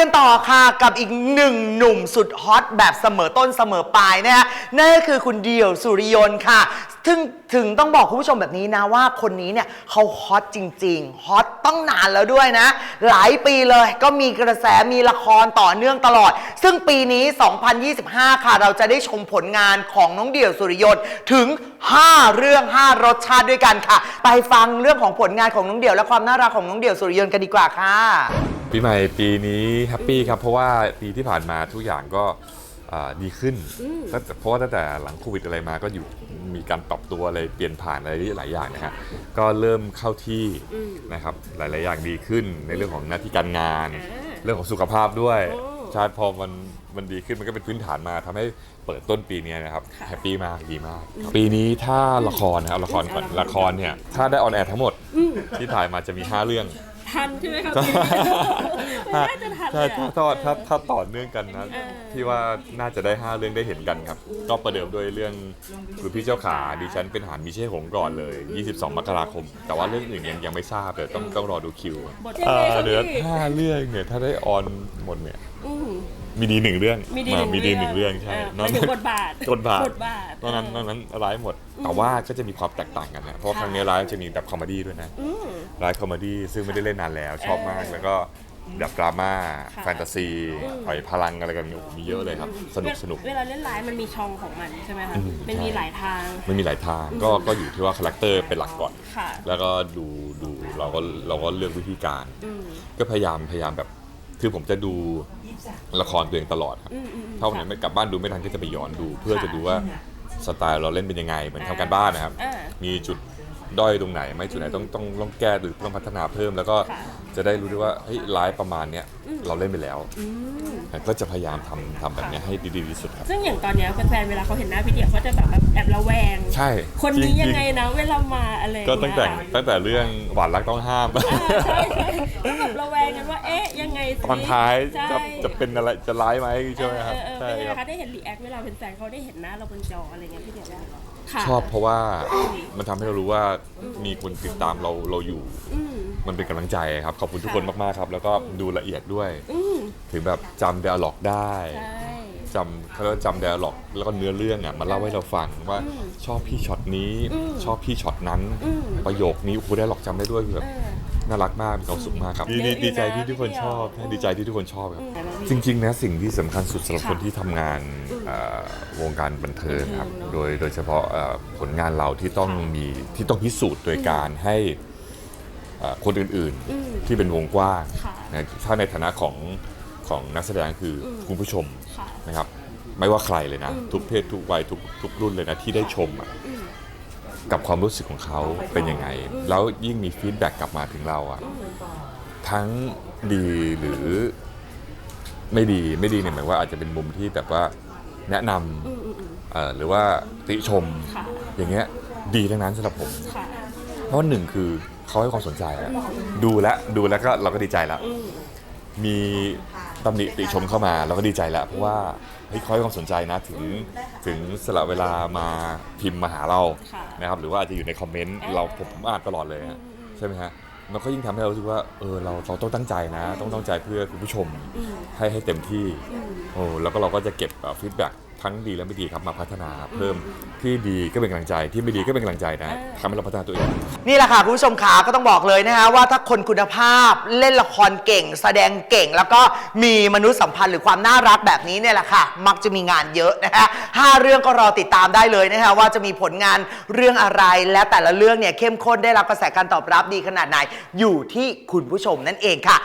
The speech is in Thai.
กันต่อค่ะกับอีกหนึ่งหนุ่มสุดฮอตแบบเสมอต้นเสมอปลายนะฮะนั่นก็คือคุณเดี่ยวสุริยนต์ค่ะถึงถึงต้องบอกคุณผู้ชมแบบนี้นะว่าคนนี้เนี่ยเขาฮอตจริงๆฮอตต้องนานแล้วด้วยนะ หลายปีเลยก็มีกระแสมีละครต่อเนื่องตลอด ซึ่งปีนี้ 2025 ค่ะเราจะได้ชมผลงานของน้องเดี่ยวสุริยนต์ถึง 5 เรื่อง 5 รสชาติด้วยกันค่ะ ไปฟังเรื่องของผลงานของน้องเดี่ยวและความน่ารักของน้องเดี่ยวสุริยนต์กันดีกว่าค่ะ ปีใหม่ปีนี้แฮปปี้ครับเพราะว่าปีที่ผ่านมาทุกอย่างก็อ่าดีขึ้นตั้งแต่เพราะว่าตั้งแต่หลังโควิดอะไรมาก็อยู่มีการปรับตัวอะไรเปลี่ยนผ่านอะไรหลายอย่างนะฮะก็เริ่มเข้าที่นะครับหลาย ๆ อย่างดีขึ้นในเรื่องของหน้าที่การงานเรื่องของสุขภาพด้วยใช่พอมันมันดีขึ้นมันก็เป็นพื้นฐานมาทำให้เปิดต้นปีนี้นะครับแฮปปี้มากดีมากปีนี้ถ้าละครนะครับละครก่อนละครเนี่ยถ้าได้ออนแอร์ทั้งหมดที่ถ่ายมาจะมี 5 เรื่อง ทันใช่ไหมครับถ้าไม่น่าจะทันเลถ้ายอะถ้าถ้าถ้าถ้าต่อเนื่องกันนะเออ พี่ว่าน่าจะได้ 5 เรื่องได้เห็นกันครับ ก็ประเดิมด้วยเรื่องคุณพี่เจ้าขาดิฉันเป็นหานมิเช่หงก่อนเลย 22 มกราคม แต่ว่าเรื่องอื่นยังยังไม่ทราบเดี๋ยวต้องต้องรอดูคิวบทเออยังไงเหลือครับพี่ห้าเรื่องเนี่ยถ้าได้ออนหมดเนี่ยอืมมีดีหนึ่งเรื่องมีดีอ่าหนึ่งมีดีหนึ่งเรื่องใช่หมายถึงบทบาทบทบาทบทบาทนอกนั้นนอกนั้นร้ายหมด แต่ว่าก็จะมีความแตกต่างกันนะเพราะว่าครั้งนี้ร้ายจะมีแบบคอมเมดี้ด้วยนะ อืม ร้ายคอมเมดี้ซึ่งไม่ได้เล่นนานแล้วชอบมากเออแล้วก็แบบดราม่าค่ะแฟนตาซีอืมปล่อยพลังอะไรกันโอ้โหมีเยอะเลยครับ สนุกสนุกเวลาเล่นไลฟ์มันมีช่องของมันใช่ไหมคะอืมมันมีหลายทางไม่มีหลายทางก็ก็อยู่ที่ว่าคาแรคเตอร์เป็นหลักก่อนค่ะแล้วก็ดูดูเราก็เราก็เลือกวิธีการอืมก็พยายามพยายามแบบคือผมจะดูละครตัวเองตลอดครับอืมอืมถ้าวันไหนไม่กลับบ้านดูไม่ทันก็จะไปย้อนดู เพื่อจะดูว่าสไตล์เราเล่นเป็นยังไงเหมือนทำการบ้านนะครับอ่ามีจุด ด้อยตรงไหนไหม่จุดไหนต้องต้องต้องแก้หรือต้องพัฒนาเพิ่ม แล้วก็ค่ะจะได้รู้ด้วยว่าเฮ้ยไลฟ์ประมาณเนี้ยอืม เราเล่นไปแล้ว อืม ก็จะพยายามทำทำแบบเนี้ยให้ดีๆที่สุดครับ ซึ่งอย่างตอนเนี้ยแฟนๆเวลาเขาเห็นหน้าพี่เดี่ยวเขาจะแบบแอบระแวง ใช่คนนี้จริๆยังไงนะเวลามาอะไรอย่าก็เยตั้งแต่ตั้งแต่เรื่องหวานรักต้องห้าม อ่าใช่ใช่แล้วแบบระแวงกันว่าเอ๊ะยังไงสิตอนท้ายใช่จะจะเป็นอะไรจะร้ายไหมใช่ไหมครับเออเออใช่เป็นไงครับ คะได้เห็นรีแอคเวลาเป็นแฟนเขาได้เห็นหน้าเราบนจออะไรเงี้ยพี่เดี่ยว ค่ะชอบเพราะว่ามันทำให้เรารู้ว่ามีคนติดตามเราเราอยู่ อืมมันเป็นกำลังใจครับ ขอบคุณทุกคนมากๆครับ แล้วก็ดูละเอียดด้วย อืมถึงแบบจำ d ด a l ล็อกได้ใช่ จำเขาเรียกว่าจำ d ด a l ล็อกแล้วก็เนื้อเรื่องอะมาเล่าให้เราฟังว่าอืมชอบพี่ช็อตนี้อืมชอบพี่ช็อตนั้น อืมประโยคนี้โอ้โห d ด a l ล็อกจำได้ด้วยคือแบบ เออ น่ารักมากมีความสุขมากครับเยอะอยู่ดีใจนะที่ทุกคนพี่เดียวชอบอืมดีใจที่ทุกคนชอบครับอืมจริงๆนะสิ่งที่สำคัญสุดสำหรับค่ะคนที่ทำงานเอ่อวงการบันเทิงครับบันเทิงเนอะโดยโดยเฉพาะเอ่อผลงานเราที่ต้องค่ะมีที่ต้องพิสูจน์โดยการให้เอ่อคนอื่นอืมๆที่เป็นวงกว้างค่ะนะถ้าในฐานะของของนักแสดงคืออมคุณผู้ชมค่ะนะครับ ไม่ว่าใครเลยนะอืมทุกเพศทุกวัยทุกทุกรุ่นเลยนะที่ได้ชมอะอืม กับความรู้สึกของเขาเป็นยังไง แล้วยิ่งมีฟีดแบ็กกลับมาถึงเราอะอืมทั้งดีหรือไม่ดีไม่ดีเนี่ยหมายว่าอาจจะเป็นมุมที่แบบว่าแนะนอืมอืมอืมำเอ่อหรือว่าติชมค่ะอย่างเงี้ยดีทั้งนั้นสำหรับผมค่ะเพราะหนึ่งคือเขาให้ความสนใจอะดูแลวดูแล้วก็เราก็ดีใจแล้วอืมมี ตำหนิติชมเข้ามาเราก็ดีใจแล้วเพราะว่าเฮ้ยเขาให้ความสนใจนะถึงถึงสละเวลามาพิมพ์มาหาเราค่ะ นะครับหรือว่าอาจจะอยู่ในคอมเมนต์เราผมผมอ่านตลอดเลยฮะใช่ไหมฮะมันก็ยิ่งทำให้เรารู้สึกว่าเออเราเราต้องตั้งใจนะ ต้องตั้งใจเพื่อคุณผู้ชมอืมให้ให้เต็มที่อืมโอ้แล้วก็เราก็จะเก็บฟีดแบ็ก ทั้งดีและไม่ดีครับมาพัฒนาเพิ่มที่ดีก็เป็นกำลังใจที่ไม่ดีก็เป็นกำลังใจนะเออทำให้เราพัฒนาตัวเอง นี่แหละค่ะคุณผู้ชมขาก็ต้องบอกเลยนะฮะว่าถ้าคนคุณภาพเล่นละครเก่ง แสดงเก่ง แล้วก็มีมนุษยสัมพันธ์หรือความน่ารักแบบนี้เนี่ยแหละค่ะ มักจะมีงานเยอะนะฮะห้าเรื่องก็รอติดตามได้เลยนะฮะว่าจะมีผลงานเรื่องอะไรและแต่ละเรื่องเนี่ยเข้มข้นได้รับกระแสการตอบรับดีขนาดไหนอยู่ที่คุณผู้ชมนั่นเองค่ะ